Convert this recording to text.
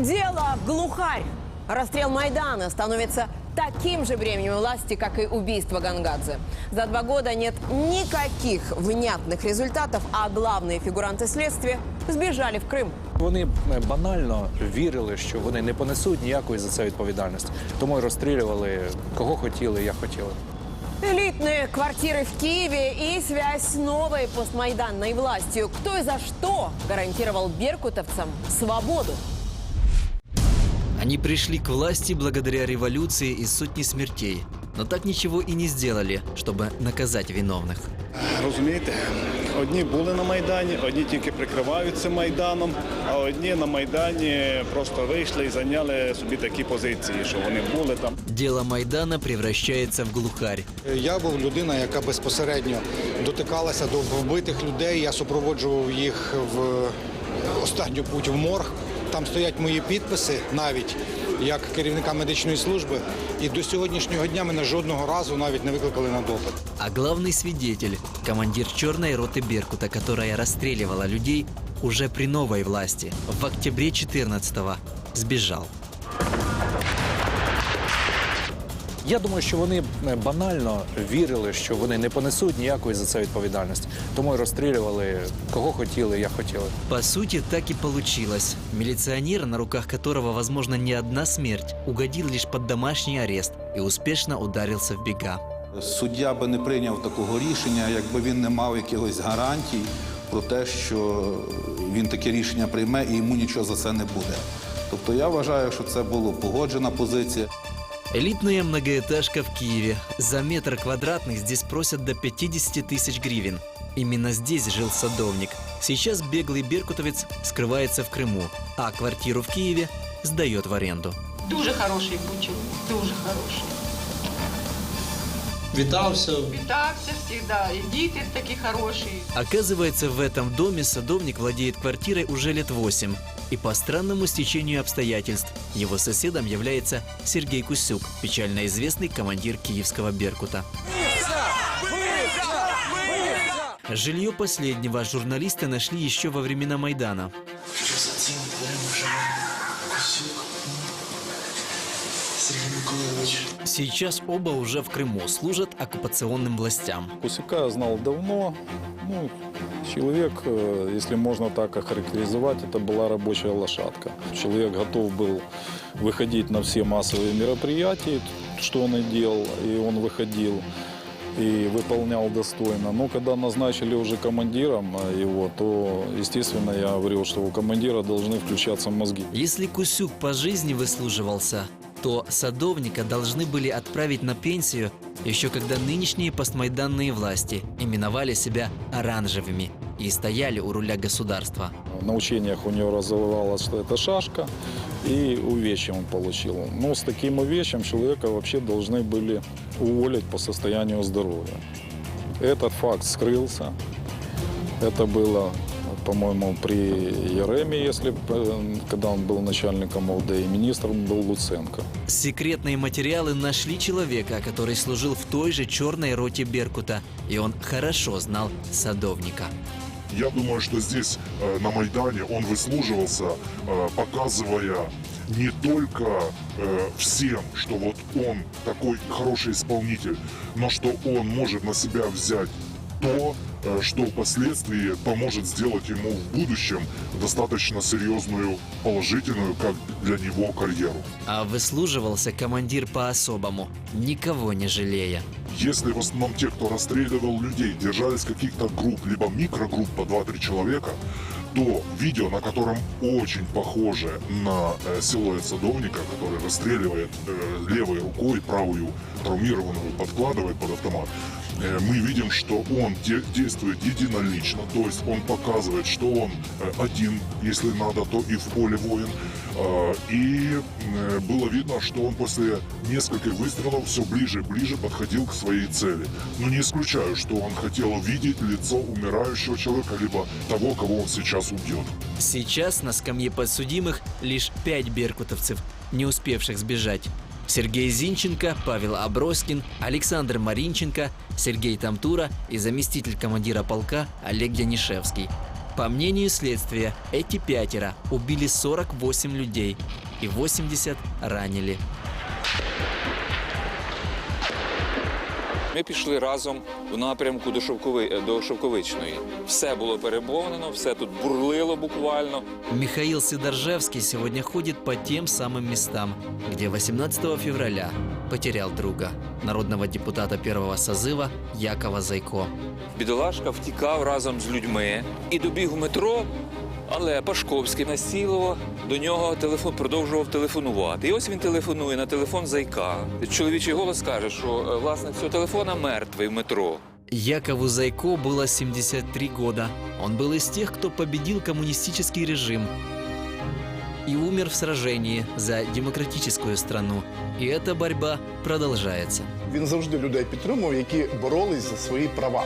Дело глухарь. Расстрел Майдана становится таким же бременем власти, как и убийство Гангадзе. За два года нет никаких внятных результатов, а главные фигуранты следствия сбежали в Крым. Вони е, банально вірили, що вони не понесуть ніякої за це відповідальності. Тому й розстрілювали кого хотіли, як хотіли. Элитные квартиры в Киеве и связь с новой постмайданной властью. Кто и за что гарантировал беркутовцам свободу? Они пришли к власти благодаря революции и сотни смертей, но так ничего и не сделали, чтобы наказать виновных. Розумієте, одні були на Майдані, одні тільки прикриваються Майданом, а одні на Майдані просто вийшли і зайняли собі такі позиції, що вони були там. Дело Майдана превращается в глухарь. Я був людина, яка безпосередньо дотикалася до вбитих людей. Я супроводжував їх в останню путь в морг. Там стоять мої підписи, навіть як керівника медичної служби. І до сьогоднішнього дня мене жодного разу навіть не викликали на допит. А главный свидетель, командир черной роты Беркута, которая расстреливала людей уже при новой власти, в октябре 14-го сбежал. Я думаю, що вони е, банально вірили, що вони не понесуть ніякої за це відповідальності. Тому й розстрілювали кого хотіли, як хотіли. По сути, так и получилось. Милиционер, на руках которого, возможно, не одна смерть, угодил лишь под домашний арест и успешно ударился в бега. Суддя би не прийняв такого рішення, якби він не мав якихось гарантій про те, що він таке рішення прийме і йому нічого за це не буде. Тобто я вважаю, що це була погоджена позиція. Элитная многоэтажка в Киеве. За метр квадратный здесь просят до 50 тысяч гривен. Именно здесь жил садовник. Сейчас беглый беркутовец скрывается в Крыму, а квартиру в Киеве сдает в аренду. Дуже хороший чоловік, дуже хороший. Вітався. Вітався завжди, і діти такі хороші. Оказывается, в этом доме садовник владеет квартирой уже лет 8. И по странному стечению обстоятельств его соседом является Сергей Кусюк, печально известный командир киевского «Беркута». Жилье последнего журналисты нашли еще во времена Майдана. Що за цим дверима Сергій Миколаївич. Сейчас оба уже в Крыму служат оккупационным властям. Кусяка я знал давно. Ну, человек, э, если можно так охарактеризовать, это была рабочая лошадка. Человек готов был выходить на все массовые мероприятия, что он и делал, и он выходил и выполнял достойно. Но когда назначили уже командиром э, его, то, естественно, я говорил, что у командира должны включаться мозги. Если Кусюк по жизни выслуживался, то садовника должны были отправить на пенсию еще когда нынешние постмайданные власти именовали себя оранжевыми и стояли у руля государства. На учениях у него развивалась, что это шашка, и увечьем он получил. Но с таким увечьем человека вообще должны были уволить по состоянию здоровья. Этот факт скрылся. Это было, по-моему, при Ереме, если, э, когда он был начальником ОВД, и министром был Луценко. Секретные материалы нашли человека, который служил в той же черной роте Беркута, и он хорошо знал садовника. Я думаю, что здесь, э, на Майдане, он выслуживался, э, показывая не только э, всем, что вот он такой хороший исполнитель, но что он может на себя взять то, что впоследствии поможет сделать ему в будущем достаточно серьезную, положительную, как для него, карьеру. А выслуживался командир по-особому, никого не жалея. Если в основном те, кто расстреливал людей, держались каких-то групп, либо микрогрупп по 2-3 человека, то видео, на котором очень похоже на э, силуэт садовника, который расстреливает э, левой рукой, правую травмированную подкладывает под автомат, э, мы видим, что он де- действует единолично, то есть он показывает, что он э, один, если надо, то и в поле воин. Э, И э, было видно, что он после нескольких выстрелов все ближе и ближе подходил к своей цели. Но не исключаю, что он хотел увидеть лицо умирающего человека, либо того, кого он сейчас убьет. Сейчас на скамье подсудимых лишь пять беркутовцев, не успевших сбежать. Сергей Зинченко, Павел Аброскин, Александр Маринченко, Сергей Тамтура и заместитель командира полка Олег Янишевский. По мнению следствия, эти пятеро убили 48 людей и 80 ранили. Ми пішли разом у напрямку до, Шовкови... до Шовковичної. Все було переповнено, все тут бурлило буквально. Михаил Сидоржевский сегодня ходит по тем самым местам, где 18 февраля потерял друга, народного депутата первого созыва Якова Зайко. Бідолашка втікав разом з людьми і добіг у метро, але Пашковський насіло до нього телефон продовжував телефонувати. І ось він телефонує на телефон зайка. Чоловічий голос каже, що е, власник цього телефона мертвий в метро. Якову Зайко было 73 года. Он был из тех, кто победил коммунистический режим и умер в сражении за демократическую страну. И эта борьба продолжается. Він завжди людей підтримував, які боролись за свої права.